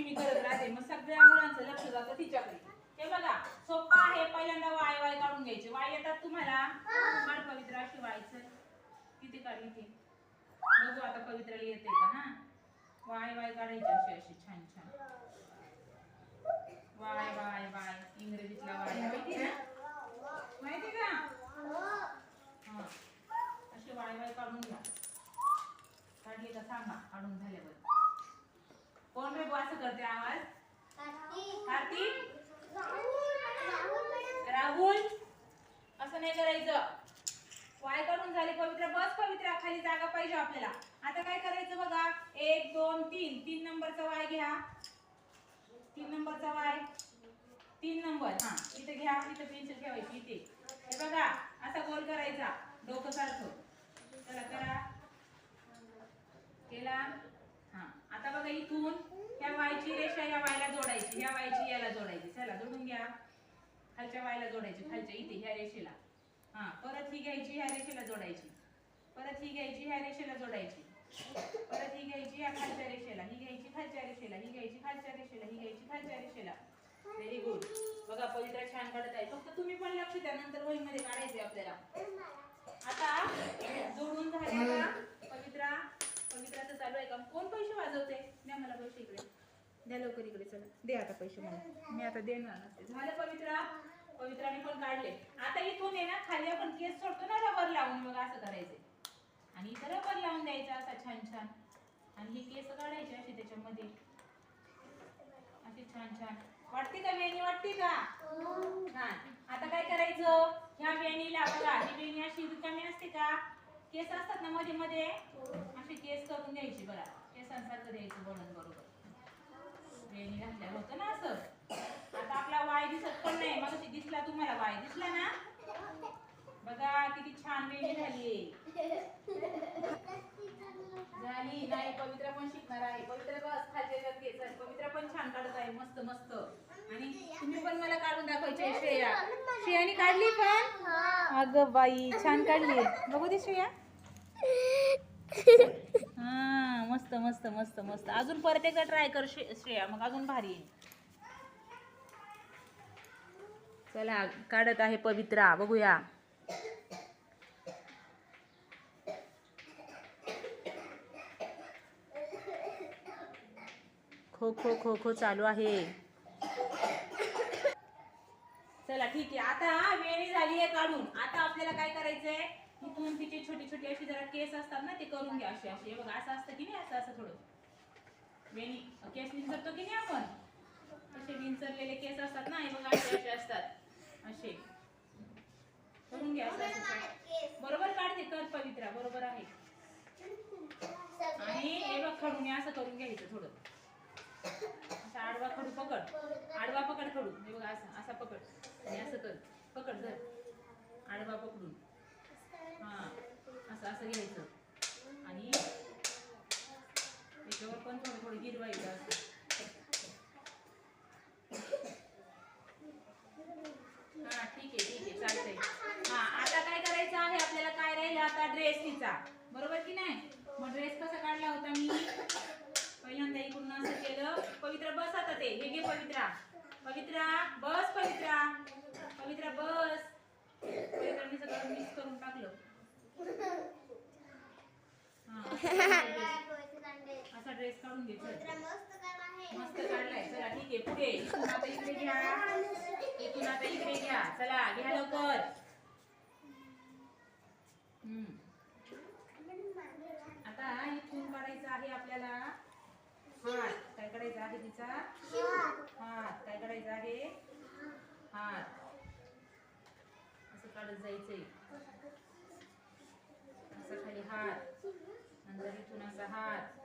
पवित्राला मी करत राहते. मग सगळ्या मुलांचं लक्ष जातं तिच्याकडे. हे बघा सोपं आहे. पहिल्यांदा वाय वाय काढून घ्यायचे. वाय येतात तुम्हाला? काढ पवित्र अशी वायचं. किती काढली ते? बघू आता पवित्राला येते का? हा? वाय वाय काढायची अशी अशी छान छान वाय वाय वाय इंग्रजीतला वाय माहिती ना माहिती का हा अशी वाय वाय काढून घ्या काढली का सांगा काढून झाल्यावर कोण रे बुवा असं करते आवाज कार्तिक राहुल असं नाही करायचं वाय काढून खाली पवित्र बस पवित्र खाली जागा पाहिजे आपल्याला. आता काय करायचं बघा? एक दोन तीन. तीन नंबरचा वाय घ्या. तीन नंबरचा वाय. तीन नंबर. हा इथे घ्या. इथे पेन्सिल ठेवायची इथे. हे बघा असा गोल करायचा. डोकं सारखं. चला करा. केला? हा. आता बघा इथून ह्या वायची रेषा या वायला जोडायची. ह्या वायची याला जोडायची. चला जोडून घ्या. खालच्या वायला जोडायची. खालच्या इथे ह्या रेषेला. हा परत ही घ्यायची ह्या रेषेला जोडायची. परत ही घ्यायची ह्या रेषेला जोडायची. परत ही घ्यायची ह्या खालच्या रेषेला ही घ्यायची खालच्या रेषेला ही घ्यायची खालच्या रेषेला ही घ्यायची खालच्या रेषेला. व्हेरी गुड बघा पवित्रा छान काढत आहे. फक्त तुम्ही पण लक्ष द्या नंतर वहीमध्ये काढायचे आपल्याला. आता जोडून झाले का पवित्रा पवित्राचं चालू आहे का? कोण पैसे वाजवते? द्या मला पैसे इकडे. द्या लवकर इकडे चला. दे आता पैसे मला. मी आता देणार नसते झालं पवित्रा? पवित्राने पण काढले. आता इथून आहे ना खाली आपण केस सोडतो ना रबर लावून मग असं करायचं. आणि इथं रबर लावून द्यायचा असा छान छान. आणि ही केस काढायची अशी त्याच्यामध्ये. असे छान छान. वाटते का वेणी वाटते का? हा आता काय करायचं? ह्या वेणीला बघा ही वेणी अशी रिकामी असते का? केस असतात ना मध्ये मध्ये अशी केस करून द्यायची बघा. केसांसारखं द्यायचं बनवून बरोबर. वेणी घातल्या होतं ना असं? आता वाय दिसत पण नाही. मग दिसला तुम्हाला वाय दिसला ना? बघा किती छान वेणी झाली. झाली. नाही पवित्रा पण शिकणार आहे. पवित्र बस खालच्या ह्याच्यात पवित्रा पण छान काढत आहे. मस्त मस्त. आणि तुम्ही पण मला काढून दाखवायचे श्रेया. श्रेयाने काढली पण? अगं बाई छान काढली बघू दे श्रेया. हा मस्त मस्त मस्त मस्त. अजून परत एकदा ट्राय कर श्रेया. मग अजून भारी येईल चला काढत आहे पवित्रा बघूया. खो खो खो खो चालू आहे. चला ठीक आहे. आता वेणी झाली आहे काढून. आता आपल्याला काय करायचंय? इथून तिचे छोटी छोटी अशी जरा केस असतात ना ते करून घ्या असे असे बघ बघा असं असतं की नाही? असं असं थोडं. वेणी केस विंचरतो की नाही आपण? असे विंचरलेले केस असतात ना हे बघा असे असे असतात. असे. करून घ्या बरोबर काढते कर पवित्रा बरोबर आहे. आणि हे बघ खडून हे असं करून घ्यायचं थोडं. असा आडवा खडू पकड. आडवा पकड खडू. हे बघा असं असा पकड. आणि असं कर. पकड धर. आडवा पकडून. हा असं असं घ्यायचं. आणि त्याच्यावर पण थोडं थोडं गिरवायचं असं हा ठीक आहे ठीक आहे चालतंय हा आता काय करायचं आहे आपल्याला काय राहिलं आता तिचा बरोबर की नाही? मग ड्रेस कसा काढला होता मी? पहिल्यांदा इकडून असं केलं. पवित्रा बस आता ते. हे घे पवित्रा. पवित्रा बस पवित्रा. पवित्रा बस. पवित्राने सगळं मिक्स करून टाकलं. हा असा ड्रेस काढून घे. चल. मस्त काढलाय. चला ठीक आहे. पुढे. आता इकडे घ्या. इथून आता इकडे घ्या. चला घ्या लवकर. हम्म. आता इथून काढायचं आहे आपल्याला हात काय करायचा आहे तिचा. हात काय करायचा आहे हात असं काढत जायचंय. असं खाली हात. नंतर इथून असा हात.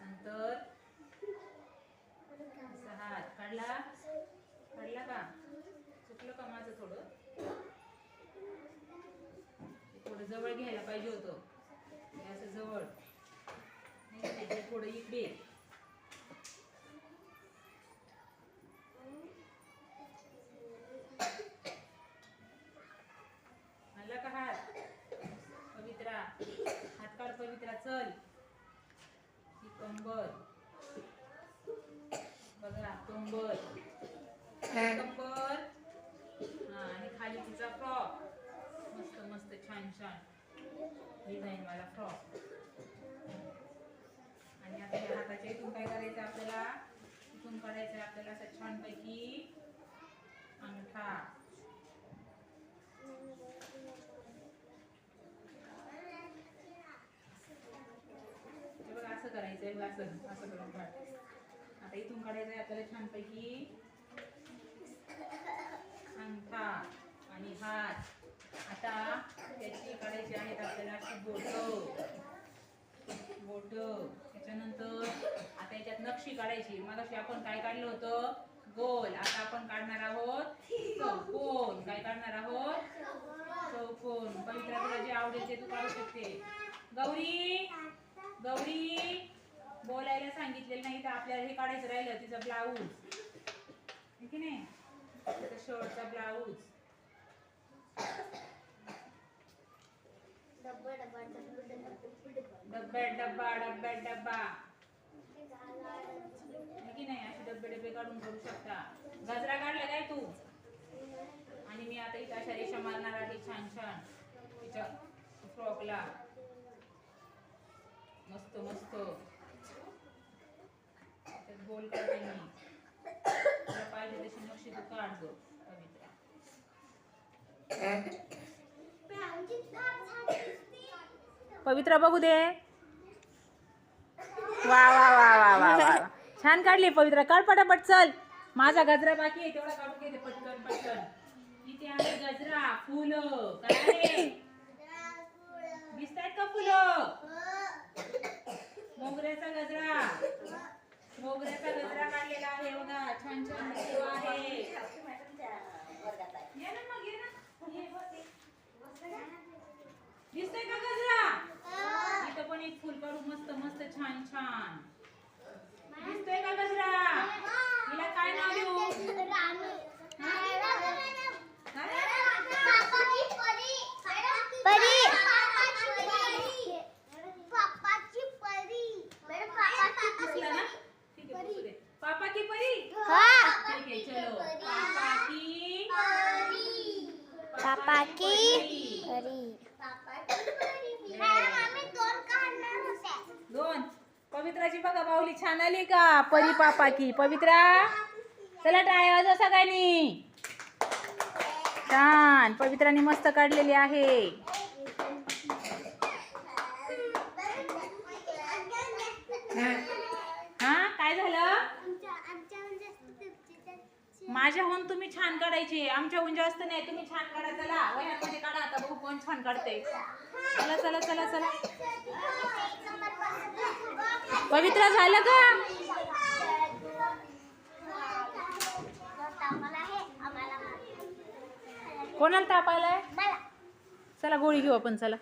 नंतर असा हात. काढला? काढला का? चुकलं का माझं थोडं? थोडं जवळ घ्यायला पाहिजे होतं. असं जवळ. हे थोडं इकडे आला का हात? पवित्रा. हात काढ पवित्रा चल. ही कंबर. बघा कंबर. कंबर. हा आणि खाली तिचा फ्रॉक. मस्त मस्त छान छान. डिझाईन वाला फ्रॉक आणि आता या हाताच्या इथून काय करायचं आपल्याला इथून काढायचं आपल्याला असं छानपैकी अंगठा हे बघा असं करायचंय बघा असं असं करून काढ आता इथून काढायचंय आपल्याला छानपैकी अंगठा आणि हात. आता त्याची काढायची आहेत आपल्याला अशी बोट. बोट. त्याच्यानंतर आता याच्यात नक्षी काढायची. मग आपण काय काढलं होतं? गोल. आता आपण काढणार आहोत चौकोन. काय काढणार आहोत? चौकोन. पवित्रा तुला जे आवडेल ते तू काढू शकते. गौरी गौरी बोलायला सांगितलेलं नाही तर आपल्याला हे काढायचं राहिलं तिचं ब्लाऊज. की नाही? तिचा शर्टचा ब्लाऊज. डब्यात डब्बा डब्यात डब्बा है की नाही? डब्बे डब्बे काढून करू शकता. गजरा काढला काय तू? आणि मी आता इथं अशा रेषा मारणार आहे छान छान. तिच्या फ्रॉकला. मस्त मस्त. गोल काढते मी तुला पाहिजे तशी नक्षी तू काढ गो पवित्रा. पवित्रा बघू दे. वा वा वा वा वा वा. छान काढली पवित्रा. काढ पटापट चल. माझा गजरा बाकी आहे तेवढा काढून घेते पटकन पटकन. इथे आहे गजरा फुलं. काय आहे? का फुलं? मोगऱ्याचा गजरा. मोगऱ्याचा गजरा काढलेला आहे बघा. छान छान आहे. ये ना मग ये ना. दिसतंय का गजरा? इथं पण एक फुल काढू मस्त मस्त छान छान. दिसतोय का गजरा? हिला काय नाव देऊ? दे. पापा की परी? ठीक आहे चलो. पापा की पापा. परी. बघा माऊली छान आली का? परी पापा की. पवित्रा चला टाळ्या वाजव सगळ्यांनी. छान. पवित्राने मस्त काढलेली आहे. हा काय झालं? माझ्याहून तुम्ही छान काढायचे. आमच्याहून जास्त नाही. तुम्ही छान काढा चला. वयामध्ये काढा. आता बघू कोण छान काढते चला चला चला चला. पवित्रा झालं का? कोणाला ताप आलाय? चला गोळी घेऊ आपण चला.